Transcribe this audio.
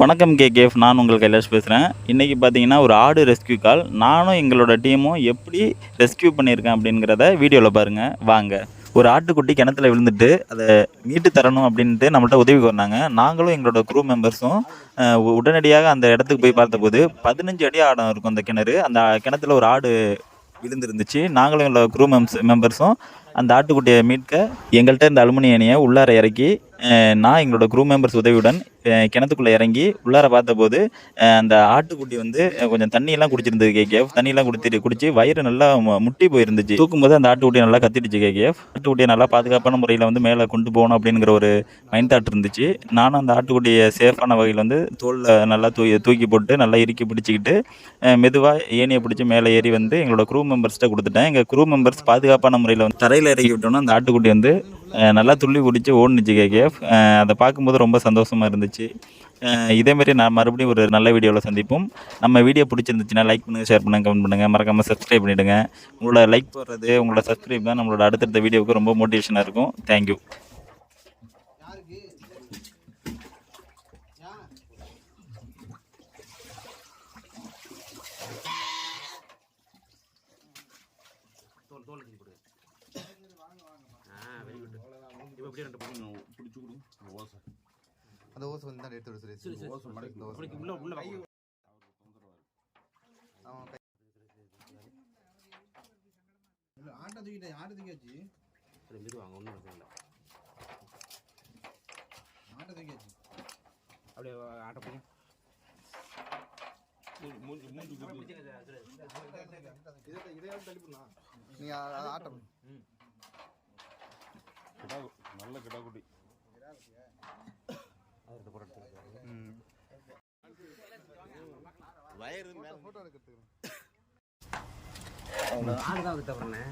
வணக்கம் K cafe நான் உங்கள் கைலாஷ் பேசுகிறேன் இன்றைக்கி பார்த்தீங்கன்னா ஒரு ஆடு ரெஸ்க்யூ கால் நானும் எங்களோட டீமும் எப்படி ரெஸ்க்யூ பண்ணியிருக்கேன் அப்படிங்கிறத வீடியோவில் பாருங்கள் வாங்க. ஒரு ஆட்டுக்குட்டி கிணத்துல விழுந்துட்டு அதை மீட்டு தரணும் அப்படின்ட்டு நம்மள்ட்ட உதவி வந்தாங்க நாங்களும் எங்களோட குரூ மெம்பர்ஸும் உடனடியாக அந்த இடத்துக்கு போய் பார்த்தபோது பதினஞ்சு அடி ஆடம் இருக்கும் அந்த கிணறு. அந்த கிணத்துல ஒரு ஆடு விழுந்துருந்துச்சு. நாங்களும் எங்களோட குரூ மெம்ஸ் மெம்பர்ஸும் அந்த ஆட்டுக்குட்டியை மீட்க எங்கள்கிட்ட இந்த அலுமினிய அணியை உள்ளார இறக்கி நான் எங்களோட குரூ மெம்பர்ஸ் உதவியுடன் கிணத்துக்குள்ளே இறங்கி உள்ளார பார்த்தபோது அந்த ஆட்டுக்குட்டி வந்து கொஞ்சம் தண்ணியெல்லாம் குடிச்சிருந்தது கேகேஎஃப் தண்ணியெல்லாம் குடிச்சிட்டு குடிச்சு வயிறு நல்லா முட்டி போயிருந்துச்சு. தூக்கும்போது அந்த ஆட்டுக்குட்டியை நல்லா கத்திடுச்சு கேகேஎஃப் ஆட்டுக்குட்டியை நல்லா பாதுகாப்பான முறையில் வந்து மேலே கொண்டு போகணும் அப்படிங்கிற ஒரு மைண்ட் தாட் இருந்துச்சு. நானும் அந்த ஆட்டுக்குட்டியை சேஃபான வகையில் வந்து தோலில் நல்லா தூ தூக்கி போட்டு நல்லா இறுக்கி பிடிச்சிக்கிட்டு மெதுவாக ஏனியை பிடிச்சி மேலே ஏறி வந்து எங்களோட குரூ மெம்பர்ஸ்கிட்ட கொடுத்துட்டேன். எங்கள் குரூ மெம்பர்ஸ் பாதுகாப்பான முறையில் வந்து தரையில் இறக்கி விட்டோம்னா அந்த ஆட்டுக்குட்டி வந்து நல்லா துள்ளி குடிச்சு ஓடுனுச்சு கேகேஎஃப். அதை பார்க்கும்போது ரொம்ப சந்தோஷமாக இருந்துச்சு. இதேமாரி நான் மறுபடியும் ஒரு நல்ல வீடியோவில் சந்திப்போம். நம்ம வீடியோ பிடிச்சிருந்துச்சுன்னா லைக் பண்ணுங்கள் ஷேர் பண்ணுங்கள் கமெண்ட் பண்ணுங்கள் மறக்காமல் சப்ஸ்கிரைப் பண்ணிவிடுங்க உங்களோட லைக் போடுறது உங்களோட சப்ஸ்கிரைப் தான் நம்மளோட அடுத்தடுத்த வீடியோவுக்கு ரொம்ப மோட்டிவேஷனாக இருக்கும். தேங்க்யூ தோல் தோல் ஆ வெரி குட் இப்போ அப்படியே ரெண்டு பக்கம் பிடிச்சு கொடு ஓசை அந்த ஓசை வந்து தான் எடுத்து விட சொல்லி சரி, ஓசை மடக்கு ஓசை. உள்ள உள்ள வாங்க. அவன் கை- ஆட்ட தூக்கிட்டேன் ஆட்ட தூக்கியாச்சு சரி மீது வாங்க ஒன்றும் பிரச்சனை இல்லை ஆட்டை தூக்கியாச்சு அப்படியே ஆட்ட போங்க நீ ஆட்டம். கிடா நல்ல கிடா குட்டி அது போட்டு எடுக்கிறதுக்கு. ஆடு தான் வந்து தவறுனே